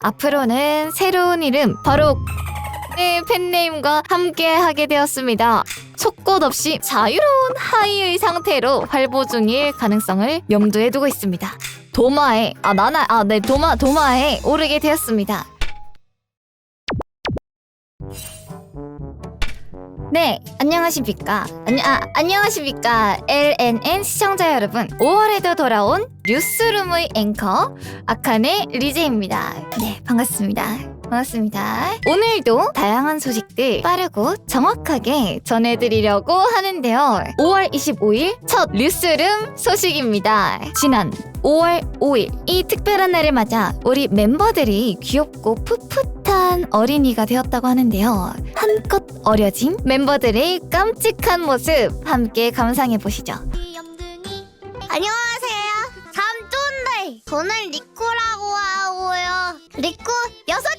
앞으로는 새로운 이름 바로 의 팬네임과 함께 하게 되었습니다. 속곳 없이 자유로운 하이의 상태로 활보 중일 가능성을 염두에 두고 있습니다. 도마에 아 나나 아네 도마 도마에 오르게 되었습니다. 네, 안녕하십니까. 안녕, 아, 안녕하십니까. LNN 시청자 여러분. 5월에도 돌아온 뉴스룸의 앵커, 아칸의 리제입니다. 네, 반갑습니다. 반갑습니다. 오늘도 다양한 소식들 빠르고 정확하게 전해드리려고 하는데요. 5월 25일 첫 뉴스룸 소식입니다. 지난 5월 5일 이 특별한 날을 맞아 우리 멤버들이 귀엽고 풋풋 한 어린이가 되었다고 하는데요. 한껏 어려진 멤버들의 깜찍한 모습 함께 감상해 보시죠. 안녕하세요. 삼촌들. 저는 리코라고 하고요. 리코 여섯 살.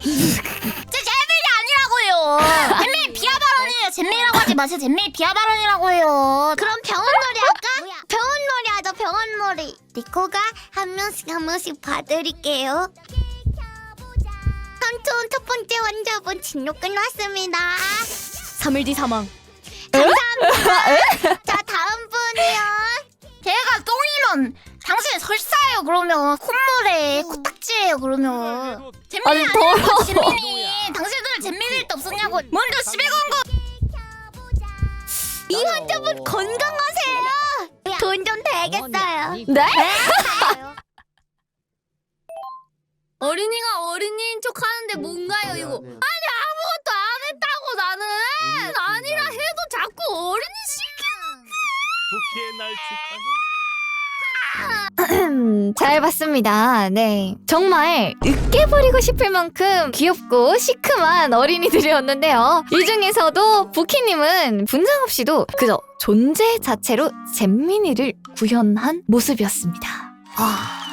제 잼밀이 아니라고요. 잼밀 비하 발언이에요. 잼밀이라고 하지 마세요. 잼밀 비하 발언이라고요. 그럼 병원놀이 할까? 병원놀이 하자. 병원놀이. 리코가 한 명씩 한 명씩 봐드릴게요. 삼촌 첫 번째 환자분 진료 끝났습니다. 3일 뒤 사망. 감사합니다. 자 다음 분이요. 걔가 똥이면 당신 설사예요 그러면. 콧물에 코딱지예요 그러면. 잼민이 아니, 더러워. 잼민이. 당신들 잼민일 때 없었냐고. 먼저 집에 간 거. 이 환자분 건강하세요. 돈 좀 되겠어요. 네? 어린이가 어린이인 척 하는데 뭔가요 이거? 아니 아무것도 안 했다고 나는 아니라 해도 자꾸 어린이 부키의 날 축하해. 음, 잘 봤습니다. 네. 정말 으깨버리고 싶을 만큼 귀엽고 시큼한 어린이들이었는데요. 이 중에서도 부키님은 분장 없이도 그저 존재 자체로 잼민이를 구현한 모습이었습니다. 아.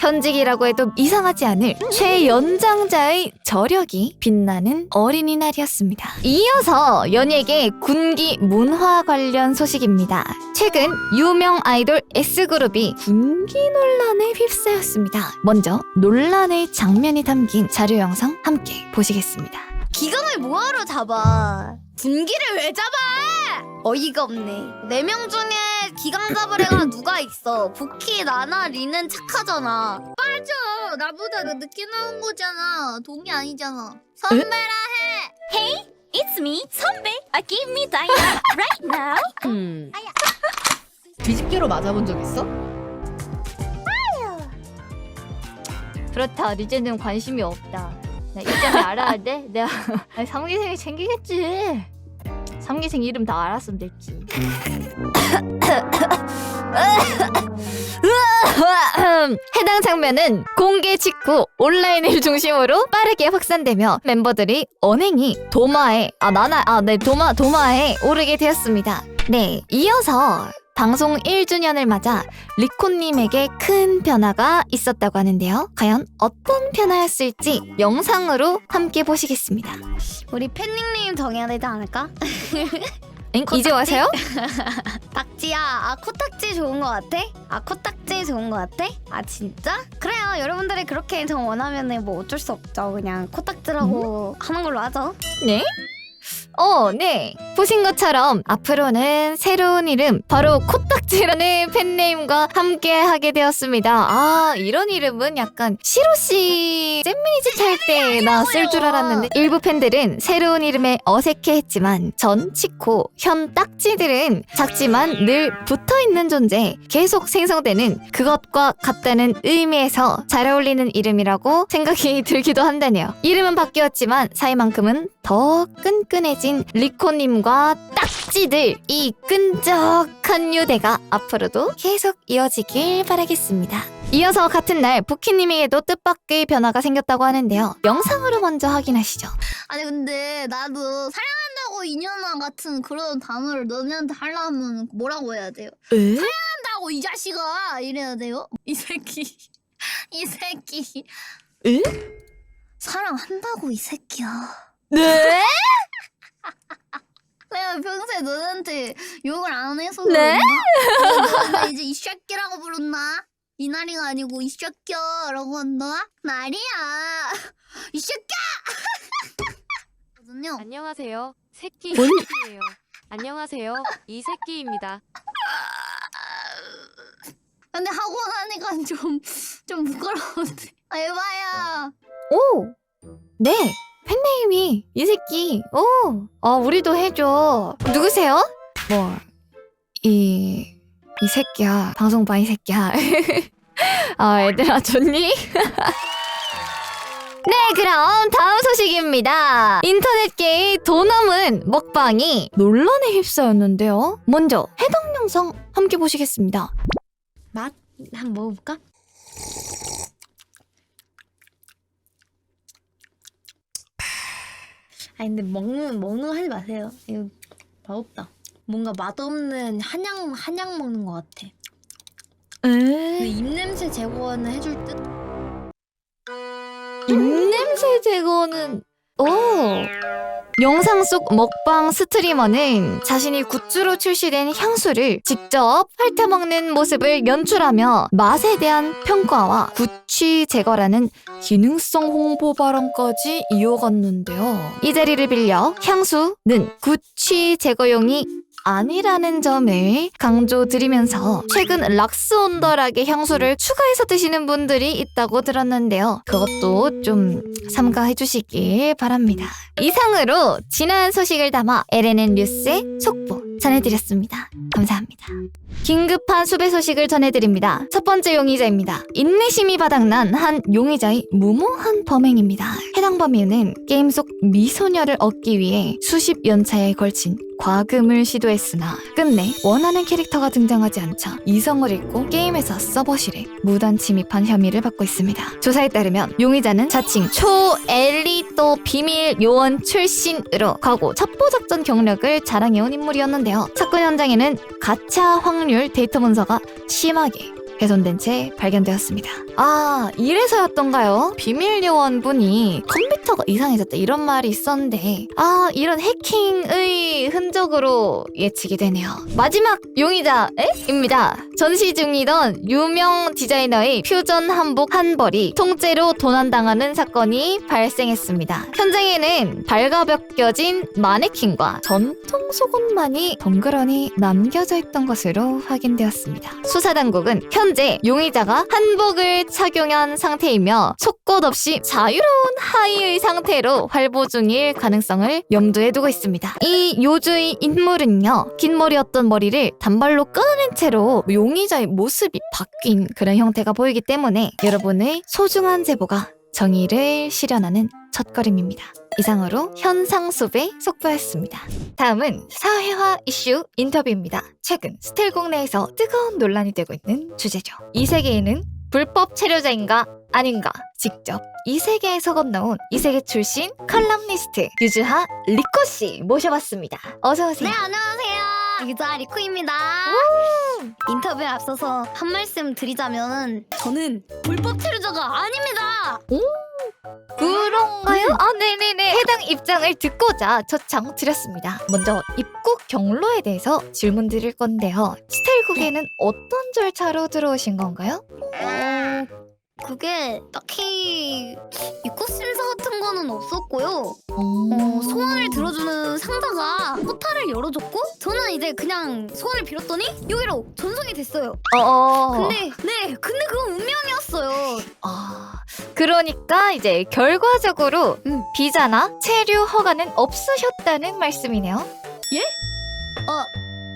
현직이라고 해도 이상하지 않을 최연장자의 저력이 빛나는 어린이날이었습니다. 이어서 연예계 군기 문화 관련 소식입니다. 최근 유명 아이돌 S그룹이 군기 논란에 휩싸였습니다. 먼저 논란의 장면이 담긴 자료 영상 함께 보시겠습니다. 기강을 뭐하러 잡아 분기를 왜 잡아 어이가 없네 네 명 중에 기강 잡을 애가 누가 있어 부키 나나 리는 착하잖아 맞아 나보다 더 늦게 나온 거잖아 동이 아니잖아 선배라 해 Hey, it's me, 선배. Uh, give me diamond right now. 음. 뒤집개로 맞아본 적 있어? 그렇다. 리제는 관심이 없다. 나 이점을 알아야 돼? 내가 아니, 삼기생이 챙기겠지. 삼기생 이름 다 알았으면 됐지. 해당 장면은 공개 직후 온라인을 중심으로 빠르게 확산되며 멤버들이 언행이 도마에 아 나나 아네 도마 도마에 오르게 되었습니다. 네 이어서 방송 1주년을 맞아 리코님에게 큰 변화가 있었다고 하는데요. 과연 어떤 변화였을지 영상으로 함께 보시겠습니다. 우리 팬닉네임 정해야 되지 않을까? 엥? 이제 와서요? 딱지야, 아 코딱지 좋은 거 같아? 아 코딱지 좋은 거 같아? 아 진짜? 그래요, 여러분들이 그렇게 정 원하면은 뭐 어쩔 수 없죠. 그냥 코딱지라고 하는 걸로 하죠. 네? 어, 네. 보신 것처럼 앞으로는 새로운 이름 바로 코딱 지라는 팬네임과 함께 하게 되었습니다. 아, 이런 이름은 약간 시로씨 잼미니즈 할때 나왔을 줄 알았는데 일부 팬들은 새로운 이름에 어색해했지만 전 치코, 현 딱지들은 작지만 늘 붙어있는 존재 계속 생성되는 그것과 같다는 의미에서 잘 어울리는 이름이라고 생각이 들기도 한다네요. 이름은 바뀌었지만 사이만큼은 더 끈끈해진 리코님과 딱지들 이 끈적한 유대가 앞으로도 계속 이어지길 바라겠습니다. 이어서 같은 날 부키님에게도 뜻밖의 변화가 생겼다고 하는데요. 영상으로 먼저 확인하시죠. 아니 근데 나도 사랑한다고 인연아 같은 그런 단어를 너네한테 하려면 뭐라고 해야 돼요? 에? 한다고 이 자식아 이래야 돼요? 이 새끼 이 새끼 에? 사랑한다고 이 새끼야 네? 내가 평소에 너네한테 욕을 안 해서 네? 그런가? 너네한테 이제 이 새끼라고 부른다 이날이가 아니고 이 새끼야라고 한다? 말이야. 이. 거든요. 안녕하세요. 새끼 뭔- 새끼예요. 안녕하세요. 이 새끼입니다. 근데 하고 나니까 좀, 좀 부끄러운데. 아, 에바야. 오! 네! 팬네임이 이 새끼. 오! 어, 우리도 해줘. 누구세요? 뭐, 이, 이 새끼야. 방송 봐, 이 새끼야. 아, 얘들아, 좋니? 네, 그럼 다음 소식입니다. 인터넷계의 돈 넘은 먹방이 논란에 휩싸였는데요. 먼저 해당 영상 함께 보시겠습니다. 맛 한번 먹어볼까? 아 근데 먹는 먹는 거 하지 마세요. 이거 맛없다. 뭔가 맛없는 한약 한약 먹는 것 같아. 근데 에? 입냄새 제거는 해줄 듯? 입냄새 제거는 오 영상 속 먹방 스트리머는 자신이 굿즈로 출시된 향수를 직접 핥아먹는 모습을 연출하며 맛에 대한 평가와 구취 제거라는 기능성 홍보 발언까지 이어갔는데요. 이 자리를 빌려 향수는 구취 제거용이 아니라는 점을 강조드리면서 최근 락스 온더락의 향수를 추가해서 드시는 분들이 있다고 들었는데요. 그것도 좀 삼가해 주시길 바랍니다. 이상으로 지난 소식을 담아 LNN 뉴스의 속보 전해드렸습니다. 감사합니다. 긴급한 수배 소식을 전해드립니다. 첫 번째 용의자입니다. 인내심이 바닥난 한 용의자의 무모한 범행입니다. 해당 범인은 게임 속 미소녀를 얻기 위해 수십 연차에 걸친 과금을 시도했으나 끝내 원하는 캐릭터가 등장하지 않자 이성을 잃고 게임에서 서버실에 무단 침입한 혐의를 받고 있습니다. 조사에 따르면 용의자는 자칭 초엘리또 비밀 요원 출신으로 과거 첩보작전 경력을 자랑해온 인물이었는데요. 사건 현장에는 가차 확률 데이터 문서가 심하게 훼손된 채 발견되었습니다. 아, 이래서였던가요? 비밀 요원분이 컴퓨터가 이상해졌다 이런 말이 있었는데 아, 이런 해킹의 흔적으로 예측이 되네요. 마지막 용의자입니다. 전시 중이던 유명 디자이너의 퓨전 한복 한 벌이 통째로 도난당하는 사건이 발생했습니다. 현장에는 발가벗겨진 마네킹과 전통 속옷만이 덩그러니 남겨져 있던 것으로 확인되었습니다. 수사 당국은 현재 용의자가 한복을 착용한 상태이며 속옷 없이 자유로운 하의의 상태로 활보 중일 가능성을 염두에 두고 있습니다. 이 요주의 인물은요, 긴 머리였던 머리를 단발로 끊어낸 채로 용의자의 모습이 바뀐 그런 형태가 보이기 때문에 여러분의 소중한 제보가 정의를 실현하는 첫걸음입니다. 이상으로 현상 수배 속보였습니다. 다음은 사회화 이슈 인터뷰입니다. 최근 스텔국 내에서 뜨거운 논란이 되고 있는 주제죠. 이 세계에는 불법 체류자인가 아닌가 직접 이 세계에서 건너온 이 세계 출신 칼럼니스트 유주하 리코 씨 모셔봤습니다. 어서 네, 오세요. 안녕하세요. 유자 리코입니다. 인터뷰에 앞서서 한 말씀 드리자면 저는 불법 체류자가 아닙니다. 그런가요? 아, 네네네. 해당 입장을 듣고자 초청 드렸습니다. 먼저 입국 경로에 대해서 질문 드릴 건데요. 스텔국에는 어떤 절차로 들어오신 건가요? 어, 그게 딱히 입국 심사 같은 거는 없었고요. 어, 소원을 들어주는 상자가 포탈을 열어줬고 저는 이제 그냥 소원을 빌었더니 여기로 전송이 됐어요. 어, 근데 네, 근데 그건 운명이었어요. 아, 그러니까 이제 결과적으로 음. 비자나 체류 허가는 없으셨다는 말씀이네요. 아,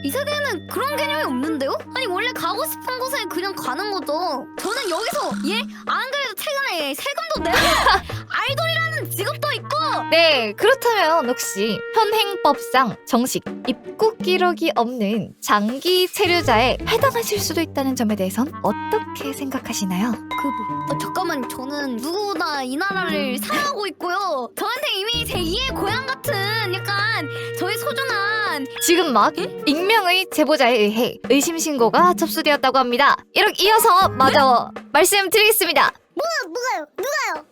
이 세계에는 그런 개념이 없는데요? 아니 원래 가고 싶은 곳에 그냥 가는 거죠. 저는 여기서 예? 안 그래도 최근에 세금도 내고 아이돌이라는 직업도 있고 네, 그렇다면 혹시 현행법상 정식 입국 기록이 없는 장기 체류자에 해당하실 수도 있다는 점에 대해선 어떻게 생각하시나요? 그 어, 잠깐만 저는 누구보다 이 나라를 사랑하고 있고요. 저한테 이미 제 2의 고향 같은 약간 저의 소중한 지금 막 익명 의 제보자에 의해 의심 신고가 접수되었다고 합니다. 이렇게 이어서 마저 말씀드리겠습니다. 누가요? 누가요?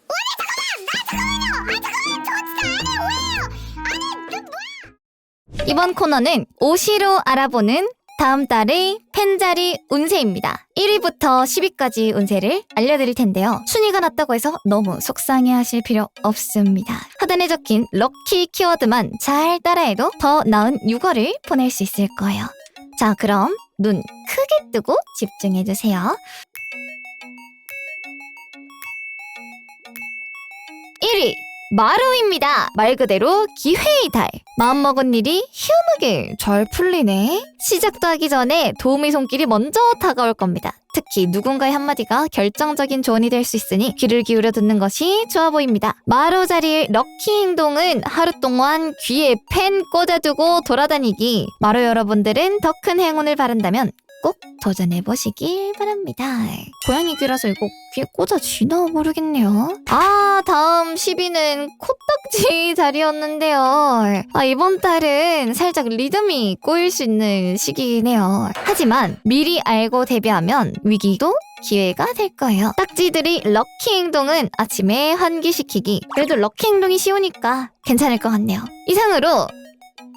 이번 코너는 오시로 알아보는 다음 달의 펜자리 운세입니다. 1위부터 10위까지 운세를 알려드릴 텐데요. 순위가 낮다고 해서 너무 속상해 하실 필요 없습니다. 하단에 적힌 럭키 키워드만 잘 따라해도 더 나은 유거를 보낼 수 있을 거예요. 자, 그럼 눈 크게 뜨고 집중해주세요. 1위 마루입니다. 말 그대로 기회의 달. 마음먹은 일이 희한하게 잘 풀리네. 시작도 하기 전에 도우미 손길이 먼저 다가올 겁니다. 특히 누군가의 한마디가 결정적인 조언이 될 수 있으니 귀를 기울여 듣는 것이 좋아 보입니다. 마루 자리의 럭키 행동은 하루 동안 귀에 펜 꽂아두고 돌아다니기. 마루 여러분들은 더 큰 행운을 바란다면 꼭 도전해 보시길 바랍니다. 고양이 귀라서 이거 귀에 꽂아지나 모르겠네요. 아, 다음 10위는 코딱지 자리였는데요. 아, 이번 달은 살짝 리듬이 꼬일 수 있는 시기네요. 하지만 미리 알고 대비하면 위기도 기회가 될 거예요. 딱지들이 럭키 행동은 아침에 환기시키기. 그래도 럭키 행동이 쉬우니까 괜찮을 것 같네요. 이상으로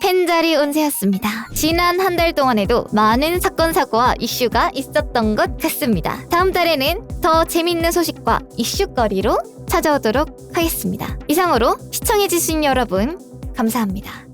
펜자리 운세였습니다. 지난 한 달 동안에도 많은 사건 사고와 이슈가 있었던 것 같습니다. 다음 달에는 더 재밌는 소식과 이슈거리로 찾아오도록 하겠습니다. 이상으로 시청해주신 여러분 감사합니다.